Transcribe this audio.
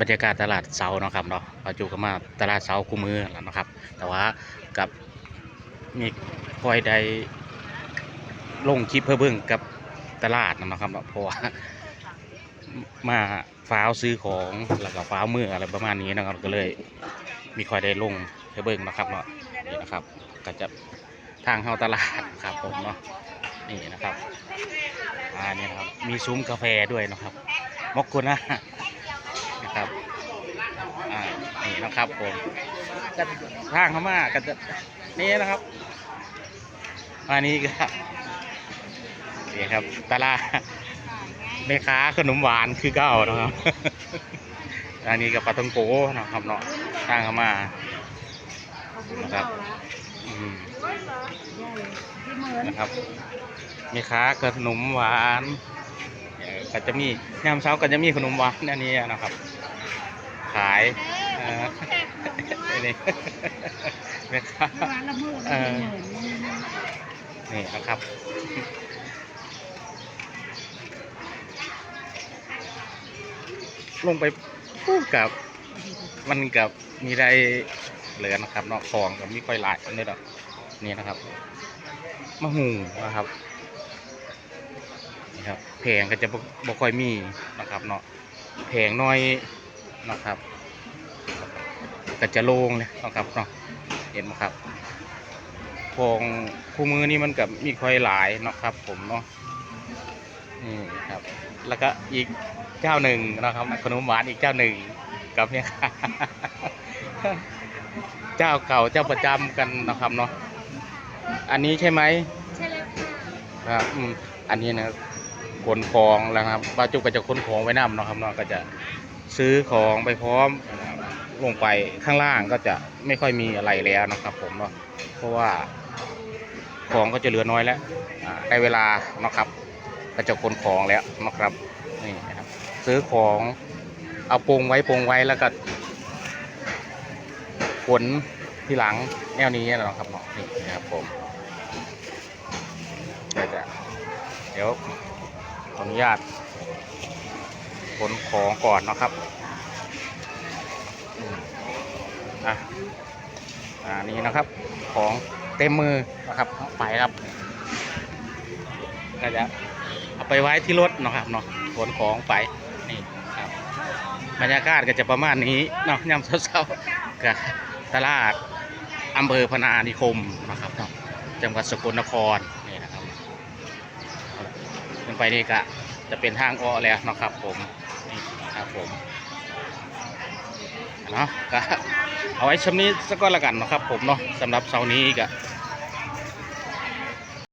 บรรยากาศตลาดเสาเนาะครับเนาะปัจจุบันมาตลาดเสาคู่มือแล้วนะครับ แต่ว่ากับมีคอยได้ลงคลิปเพื่อเบิ่งกับตลาดนะครับเนาะเพราะว่ามาฟ้าวซื้อของแล้วก็ฟ้าวมืออะไรประมาณนี้นะครับก็เลยมีคอยได้ลงเพื่อเบิ่งนะครับเนาะนี่นะครับ ก็จะทางเข้าตลาดครับผมเนาะนี่นะครับอ่านี่นะครับมีซุ้มกาแฟด้วยนะครับมอกกุนะนะ นะครับผมก็ทางเข้ามาก็จะนี่นะครับอันนี้ก็นี่ครับตลาดแม่ค้าขนมหวานคือเก้านะครับ อันนี้กับปลาต้องโกนะครับเนาะทางเข้ามานะครับมนะครับมีค้าขนมหวานก็จะมียามเช้าก็จะมีขนมหวานอันนี้นะครับ ขาย อ่ออันนี้แม่ค้าเออนี่นะครับลงไปพูดกับ มันกับมีได้เหลือนะครับเนอกคลองกับมีค่อยหลายอันนี้ดอกนี่นะครับมะฮูนะครับนี่ครับแพงก็จะบ่บ่ค่อยมีนะครับเนาะแพงน้อยนะครับ ก็จะโล่งเลยนะครับเนาะเห็นไหมครับของคู่มือนี่มันกับมีค่อยหลายเนาะครับ ผมเนาะนี่ครับ แล้วก็อีกเจ้าหนึ่งนะครับขนมหวานอีกเจ้าหนึ่งกับเนี่ยเจ้าเก่าเจ้าประจำกันนะครับเนาะอันนี้ใช่ไหมใช่แล้วค่ะครับอืมอันนี้นะขนของแล้วครับป้าจุกก็จะขนของไว้นำเนาะครับเนาะก็จะซื้อของไปพร้อมนะครับ ลงไปข้างล่างก็จะไม่ค่อยมีอะไรแล้วนะครับผมเนาะเพราะว่าของก็จะเหลือน้อยแล้วได้เวลานะครับก็จะขนของแล้วนะครับนี่นะครับ ซื้อของเอาปรุงไว้ปรุงไว้แล้วก็ขนที่หลังแนวนี้นะครับเนาะนี่นะครับผมเดี๋ยวจะเดี๋ยวขออนุญาตขนของก่อนนะครับ อะอ่านี่นะครับของเต็มมือนะครับไปครับก็จะเอาไปไว้ที่รถเนาะครับเนาะขนของไปนี่ครับบรรยากาศก็จะประมาณนี้เนาะยามเช้าๆกับตลาดอำเภอพนานิคมนะครับเนาะจังหวัดสกลนครนี่นะครับขึ้นไปนี่ก็จะเป็นทางอ้อแล้วเนาะครับผมนี่ครับผมเนาะก็ เอาไว้ชมนี้สักก้อนละกันนะครับผมเนาะสำหรับเสาร์นี้ก็